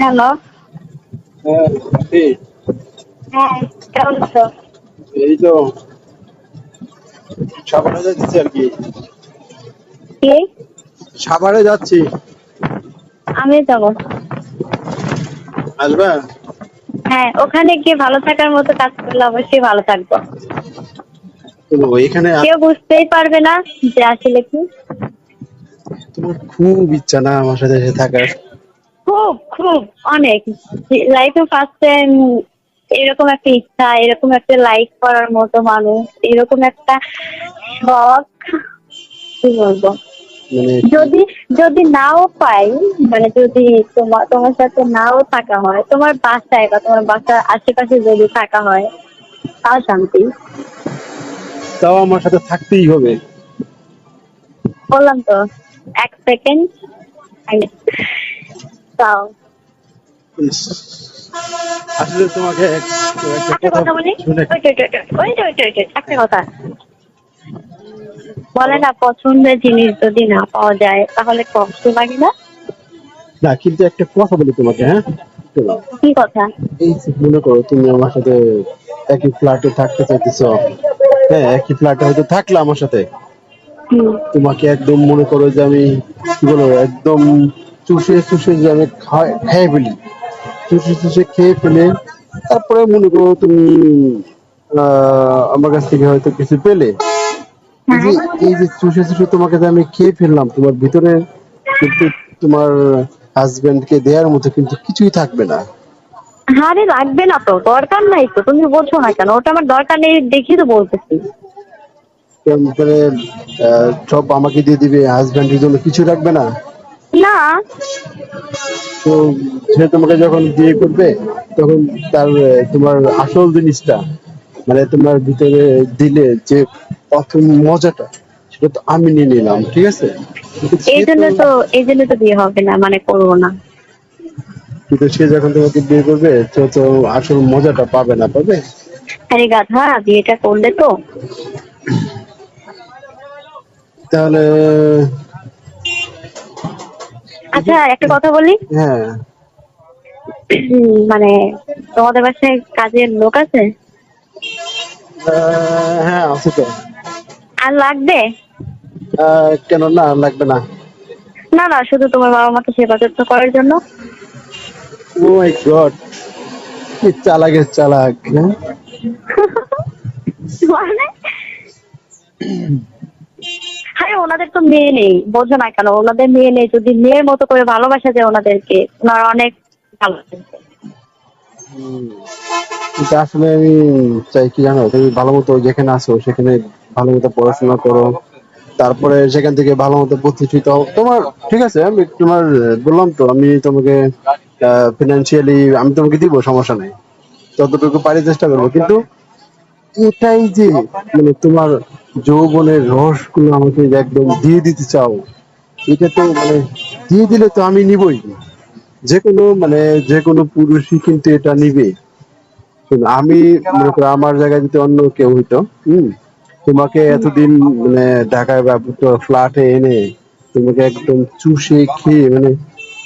Hello. হ্যাঁ হ্যাঁ কেমন আছো? এই তো সাভারে যাচ্ছি আর কি। কি? সাভারে যাচ্ছি। আমি যাব। আসবে? হ্যাঁ ওখানে গিয়ে ভালো থাকার মতো কাজ করলে অবশ্যই ভালো থাকব। এখানে কেউ বুঝতেই পারবে না যে আসলে কি। তোমার খুব ইচ্ছা না আমার সাথে এসে থাকার। খুব খুব অনেক। লাইফে ফার্স্ট টাইম এরকম একটা ইচ্ছা এরকম একটা লাইক করার মতো মানুষ এরকম একটা শখ কি বলব? মানে যদি যদি নাও পাই মানে যদি তোমার তোমার সাথে নাও থাকা হয় তোমার বাসায় বা তোমার বাসার আশেপাশে যদি থাকা হয় তাও শান্তি। তাও আমার সাথে থাকতেই হবে। বললাম তো এক সেকেন্ড আসলে তোমাকে কথা বলি? একটা কথা। না পছন্দের জিনিস যদি না পাওয়া যায় তাহলে কষ্ট লাগে না? না কিন্তু একটা কথা বলি তোমাকে হ্যাঁ? কি কথা? এই মনে করো তুমি আমার সাথে একই ফ্ল্যাটে থাকতে চাইতেছো। হ্যাঁ একই ফ্ল্যাটে হয়তো থাকলে আমার সাথে। তোমাকে একদম মনে করো যে আমি কি বলব একদম চুষে চুষে যে আমি খেয়ে ফেলি। চুষে চুষে খেয়ে ফেলে তারপরে মনে করো তুমি আমার কাছ থেকে হয়তো কিছু পেলে। এই যে এই যে চুষে চুষে তোমাকে যে আমি খেয়ে ফেললাম তোমার ভিতরে কিন্তু তোমার হাজবেন্ড কে দেওয়ার মতো কিন্তু কিছুই থাকবে না। আরে লাগবে না তো দরকার নাই তো তুমি বলছো না কেন ওটা আমার দরকার নেই দেখি তো বলতেছি। সব আমাকে দিয়ে দিবে হাজবেন্ডের জন্য কিছু রাখবে না? না। তো সে তোমাকে যখন বিয়ে করবে তখন তার তোমার আসল জিনিসটা মানে তোমার ভিতরে দিলে যে প্রথম মজাটা সেটা তো আমি নিয়ে নিলাম ঠিক আছে? এই জন্য তো- তো এই জন্য তো বিয়ে হবে না মানে করব না। কিন্তু সে যখন তোমাকে বিয়ে করবে সে তো আসল মজাটা পাবে না পাবে? আরে গাধা বিয়েটা করলে তো। তাহলে আচ্ছা একটা কথা বলি? হ্যাঁ। মানে তোমাদের বাসায় কাজের লোক আছে? হ্যাঁ আছে তো। আর লাগবে? কেন? না লাগবে না। না না শুধু তোমার বাবা মাকে সেবা যত্ন করার জন্য। ও মাই গড কি চালাকের চালাক হ্যাঁ? মানে? ওনাদের তো মেয়ে নেই, বোঝো না কেন? ওনাদের মেয়ে নেই, যদি মেয়ের মতো করে ভালোবাসা যায় ওনাদেরকে, ওনারা অনেক ভালো। কিন্তু আসলে আমি চাই কি জানো? তুমি ভালো মতো যেখানে আছো, সেখানে ভালো মতো পড়াশোনা করো। তারপরে সেখান থেকে ভালো মতো প্রতিষ্ঠিত হও। তোমার, ঠিক আছে, আমি তোমার, বললাম তো, আমি তোমাকে ফিনান্সিয়ালি আমি তোমাকে দিব, সমস্যা নেই। যতটুকু পারি চেষ্টা করব। কিন্তু এটাই যে মানে তোমার যৌবনের রসগুলো আমাকে একদম দিয়ে দিতে চাও এটা তো মানে দিয়ে দিলে তো আমি নিবই। যে কোনো মানে যে কোনো পুরুষই কিন্তু এটা নিবে। আমি মনে করো আমার জায়গায় যদি অন্য কেউ হইতো, হম, তোমাকে এতদিন মানে ঢাকায় বা ফ্ল্যাটে এনে তোমাকে একদম চুষে খেয়ে মানে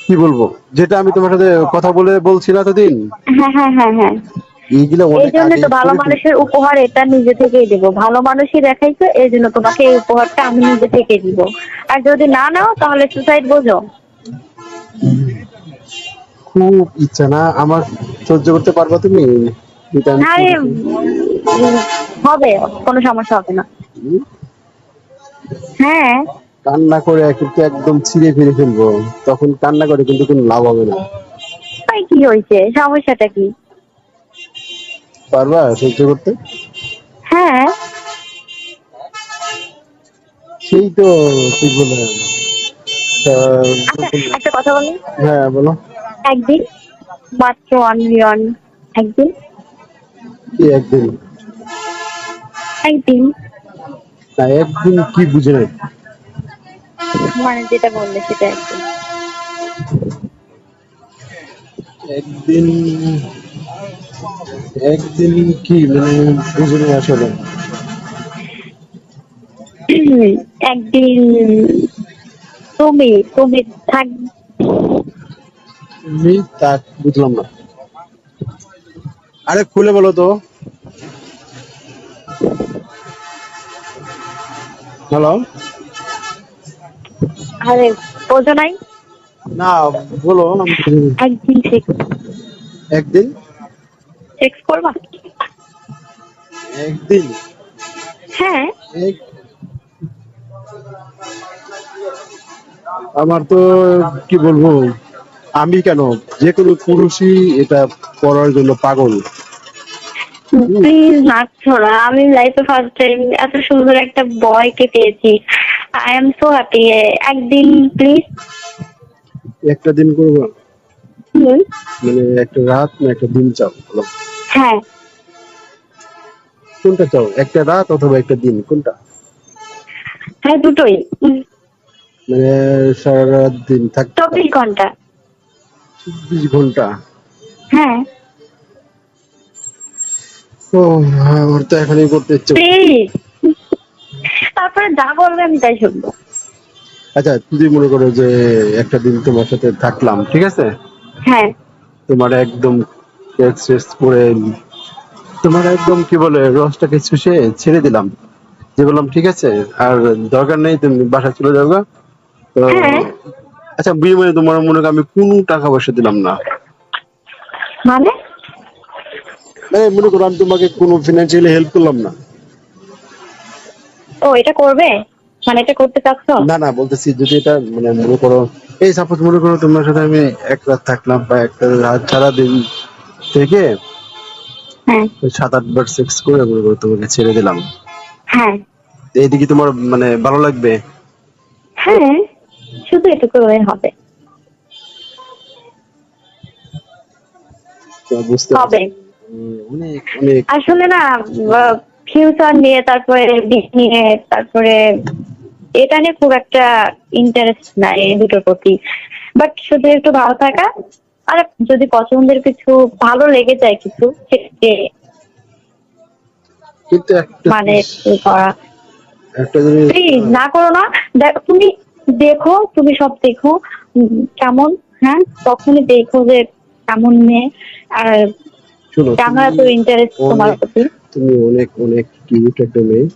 কি বলব? যেটা আমি তোমার সাথে কথা বলে বলছি না এতদিন। হ্যাঁ হ্যাঁ হ্যাঁ। এইগুলো এই জন্য তো ভালো মানুষের উপহার এটা নিজে থেকেই দেবো। ভালো মানুষই দেখাইছো এই জন্য তোমাকে এই উপহারটা আমি নিজে থেকে দিব। আর যদি না নাও তাহলে সুসাইড বোঝো। খুব ইচ্ছা না আমার সহ্য করতে পারবা তুমি? আরে হবে কোনো সমস্যা হবে না? হ্যাঁ। কান্না করে কিন্তু একদম ছিঁড়ে ফিরে ফেলব। তখন কান্না করে কিন্তু কোনো লাভ হবে না। তাই কি হয়েছে? সমস্যাটা কি? পারবা সহ্য করতে? হ্যাঁ। সেই তো ঠিক বলে। আচ্ছা একটা কথা বলি? হ্যাঁ বলো। একদিন মাত্র ওয়ান ওয়ান একদিন? কি একদিন? একদিন। না একদিন কি বুঝে নাই? মানে যেটা বললে সেটা একদিন। একদিন একদিন কি মানে বুঝে নাই আসলে। একদিন তুমি তুমি থাক আমি বুঝলাম না। আরে খুলে বলো তো। হ্যালো। আরে বোঝো নাই? না বলো একদিন একদিন? সেক্স করবা? একদিন? হ্যাঁ। আমার তো কি বলব আমি কেন? যে কোনো পুরুষই এটা করার জন্য পাগল। প্লিজ না আমি লাইফে ফার্স্ট টাইম এত সুন্দর একটা বয়কে পেয়েছি। আই এম সো হ্যাপি একদিন প্লিজ একটা দিন করব? মানে একটা রাত না একটা দিন চাও? হ্যাঁ। কোনটা চাও? একটা রাত অথবা একটা দিন? কোনটা? হ্যাঁ দুটোই। মানে সারা রাত দিন থাক চব্বিশ ঘণ্টা। চব্বিশ ঘণ্টা? হ্যাঁ। ও আমার তো এখনই করতে ইচ্ছে প্লিজ। তারপরে যা বলবে আমি তাই শুনব। আচ্ছা তুমি মনে করো যে একটা দিন তোমার সাথে থাকলাম ঠিক আছে? হ্যাঁ। তোমার একদম করে তোমার একদম কি বলে রসটাকে ছেড়ে দিলাম। যে বললাম ঠিক আছে আর দরকার নেই তুমি বাসা চলে। তো হ্যাঁ। আচ্ছা বিনিময়ে তোমার মনে আমি কোনো টাকা পয়সা দিলাম না। মানে? এই মনে করো আমি তোমাকে কোনো ফিনান্সিয়ালি হেল্প করলাম না। ও এটা করবে? মানে এটা করতে চাচ্ছ? না না বলতেছি যদি এটা মানে মনে করো এই সাপোজ মনে করো তোমার সাথে আমি এক রাত থাকলাম বা একটা রাত সারা দিন থেকে? হ্যাঁ। সাত আট বার সেক্স করে করো তোমাকে ছেড়ে দিলাম। হ্যাঁ। এইদিকে তোমার মানে ভালো লাগবে? হ্যাঁ শুধু এটুকু হবে। বুঝতে হবে। আসলে না ফিউচার নিয়ে তারপরে নিয়ে তারপরে এটা নিয়ে খুব একটা ইন্টারেস্ট নাই দুটোর প্রতি। বাট শুধু একটু ভালো থাকা। আর যদি পছন্দের কিছু ভালো লেগে যায় কিছু মানে করা। না করো না। দেখ- তুমি দেখো তুমি সব দেখো কেমন হ্যাঁ? তখনই দেখো যে কেমন মেয়ে। আর আমার এত ইন্টারেস্ট তোমার প্রতি। তুমি অনেক অনেক কিউট একটা মেয়ে।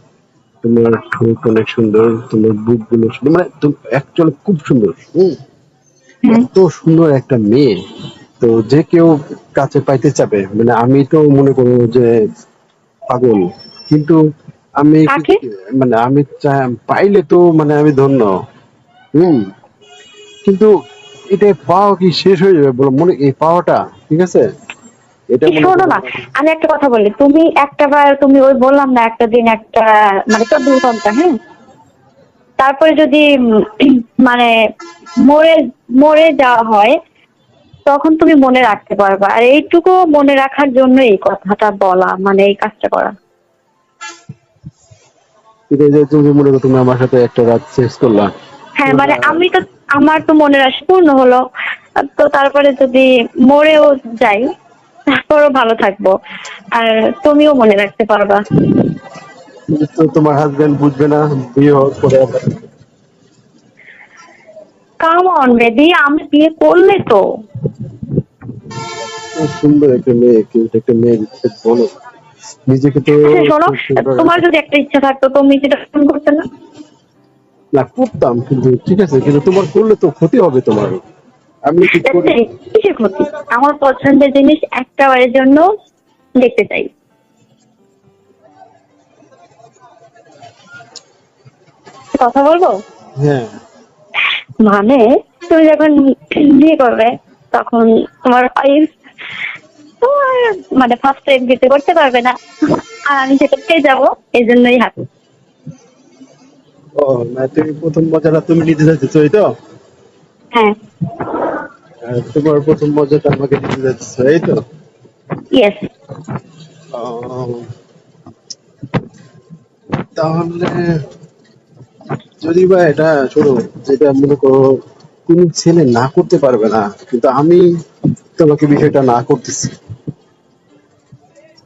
তোমার ঠোঁট অনেক সুন্দর তোমার বুকগুলো মানে তুমি অ্যাকচুয়ালি খুব সুন্দর। এত সুন্দর একটা মেয়ে। তো যে কেউ কাছে পাইতে চাবে মানে আমি তো মনে করব যে পাগল কিন্তু আমি মানে আমি পাইলে তো মানে আমি ধন্য হুম কিন্তু এটা পাওয়া কি শেষ হয়ে যাবে বলো মনে এই পাওয়াটা ঠিক আছে? এটা শোনো না আমি একটা কথা বলি তুমি একটা বার তুমি ওই বললাম না একটা দিন একটা মানে চব্বিশ ঘণ্টা হ্যাঁ? তারপরে যদি মানে মরে মরে যাওয়া হয় তখন তুমি মনে রাখতে পারবা। আর এইটুকু মনে রাখার জন্য এই কথাটা বলা মানে এই কাজটা করা। তুমি মনে করো তুমি আমার সাথে একটা রাত করলা। হ্যাঁ মানে আমি তো আমার তো মনের আশা পূর্ণ হলো। তো তারপরে যদি মরেও যাই তারপরও ভালো থাকব। আর তুমিও মনে রাখতে পারবা। তো তোমার হাজবেন্ড বুঝবে না বিয়ে হওয়ার পরে কাম অন বেবি আমি বিয়ে করলে তো। সুন্দর একটা মেয়ে কিন্তু একটা মেয়ে বলো। নিজেকে তো আচ্ছা, শোনো তোমার যদি একটা ইচ্ছা থাকতো তুমি সেটা ফোন করতে না? না করতাম কিন্তু ঠিক আছে কিন্তু তোমার করলে তো ক্ষতি হবে তোমার আমি কি করি? কিসের ক্ষতি? আমার পছন্দের জিনিস একটা বারের জন্য দেখতে চাই। কথা বলব? হ্যাঁ। মানে তুমি যখন বিয়ে করবে তখন তোমার ওয়াইফ তোমার মানে ফার্স্ট টাইম বিয়ে করতে পারবে না। আর আমি সেটা পেয়ে যাব এই জন্যই হাতে ও না তুমি প্রথম মজাটা তুমি নিতে চাইছো এই তো? হ্যাঁ। তোমার প্রথম মজাটা আমাকে দিতে যাচ্ছে এই তো? ইয়েস তাহলে যদি বা এটা শোনো যেটা মনে করো কোন ছেলে না করতে পারবে না কিন্তু আমি তোমাকে বিষয়টা না করতেছি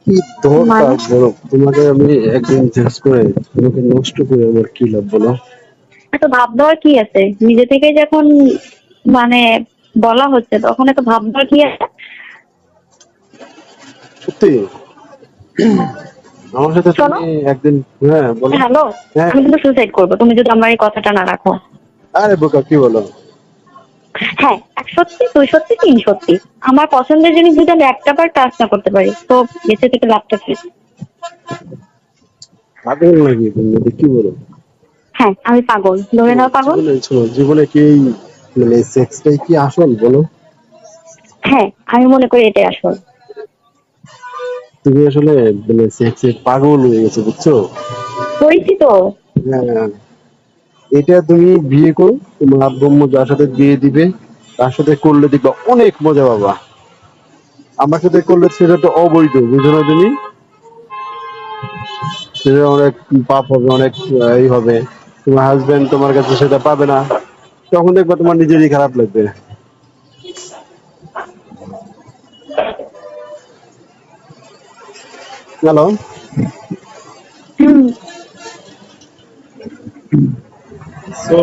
কি দরকার? বলো তোমাকে আমি একদিন চেঞ্জ করে তোমাকে নষ্ট করে আমার কি লাভ বলো এত ভাব দেওয়ার কি আছে নিজে থেকে যখন মানে বলা হচ্ছে তখন একটু ভাববার কি আছে? সত্যি আমার সাথে শোনো। তুমি একদিন হ্যাঁ বলো। হ্যালো হ্যাঁ। আমি কিন্তু সুসাইড করব। তুমি যদি আমার এই কথাটা না রাখো। আরে বোকা কি বলো? হ্যাঁ এক সত্যি দুই সত্যি তিন সত্যি। আমার পছন্দের জিনিস যদি আমি একটা বার টাচ না করতে পারি তো বেঁচে থেকে লাভটা কি? পাগল নাকি তুমি? এটা কি বলো? হ্যাঁ আমি পাগল। ধরে নাও পাগল। জীবনে শোনো, জীবনে কি এই মানে সেক্সটাই কি আসল বলো? হ্যাঁ আমি মনে করি এটাই আসল। তুমি আসলে মানে সেক্সে পাগল হয়ে গেছো বুঝছ? পরিচিত হ্যাঁ। এটা তুমি বিয়ে করো তোমার আব্বু যার সাথে বিয়ে দিবে তার সাথে করলে দেখবা অনেক মজা পাবা। আমার সাথে করলে সেটা তো অবৈধ বুঝো না তুমি? সেটা অনেক পাপ হবে অনেক এই হবে। তোমার হাজবেন্ড তোমার কাছে সেটা পাবে না। তখন দেখবা তোমার নিজেরই খারাপ লাগবে। Hello so